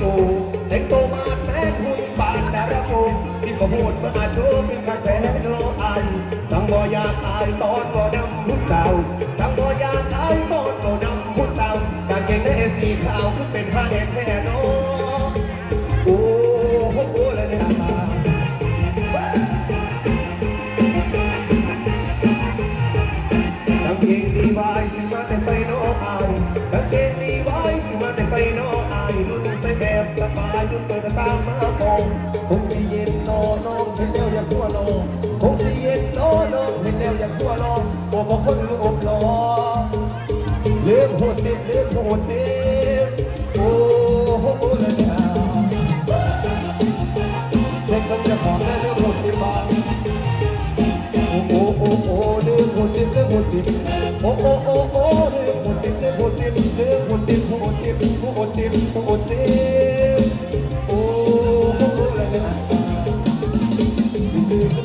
กูเด็กโตมาแม่คุณปานดารกูที่ก็พูดเมื่ออาชูมีการแพ้โลอัน สังบอยาตายตอนก่นำพุทธาวสังบอยาตายตอนก่นำพุทธาวการเก่งในเอซีขาขึ้นเป็นพระเอกแท้ มาโองคงสิเย็นโนน้องเห็นแล้วอยากทั่วโลกคงสิเย็นโนน้องเห็นแล้วอยากทั่วโลกโอ้บ่คนรูปหล่อเลือกโหดสิบเลือกโหดสิบโอ้โหละเนี่ยเด็กต้องจะขอแม่เลือกโหดสิบบาทโอ้โอ้โอ้โอ้เลือกโหดสิบเลือกโหดสิบโอ้โอ้โอ้โอ้เลือกโหดสิบเลือกโหดสิบเลือกโหดสิบโหดสิบโหดสิบโหดสิบ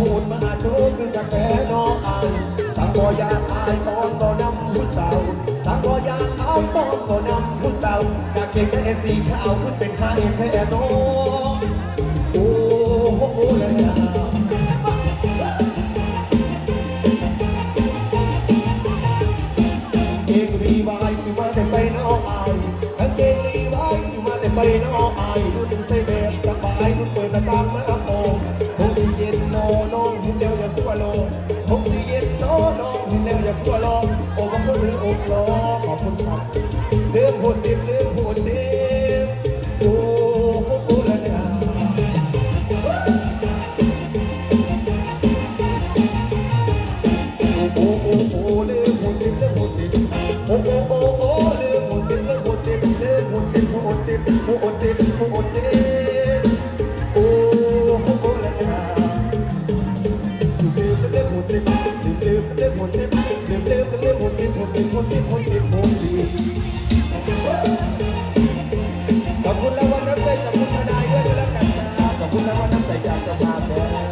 หดมาโชว์ขึ้นจากแก่นออายสังบ่อยาอายตอนบ่อนำผู้สาวสังบ่อยากอายตอนบ่อนำผู้สาวกาเกงในสีขาวขึ้นเป็นข้าเอแท้โนโอ้โหเลยนะเกงรีวายสิมาแต่ใส่นออายกางเกงรีวายสิมาแต่ใส่นออายรุ่นใส่แบบสบายรุ่นเปิดตาตางมา ทั่วโลกโอ้ขอบคุณหรืออกล้อขอบคุณครับเรื่องโหดสิบเรื่องโหดสิบโอ้โหละเนี่ยโอ้โอ้โอ้เลือกหมดสิบเลือกหมดสิบโอ้โอ้โอ้เลือกหมดสิบเลือกหมดสิบเลือกหมดสิบหมดสิบหมดสิบ แล้วว่าน้ำใจอยากจะมาแด่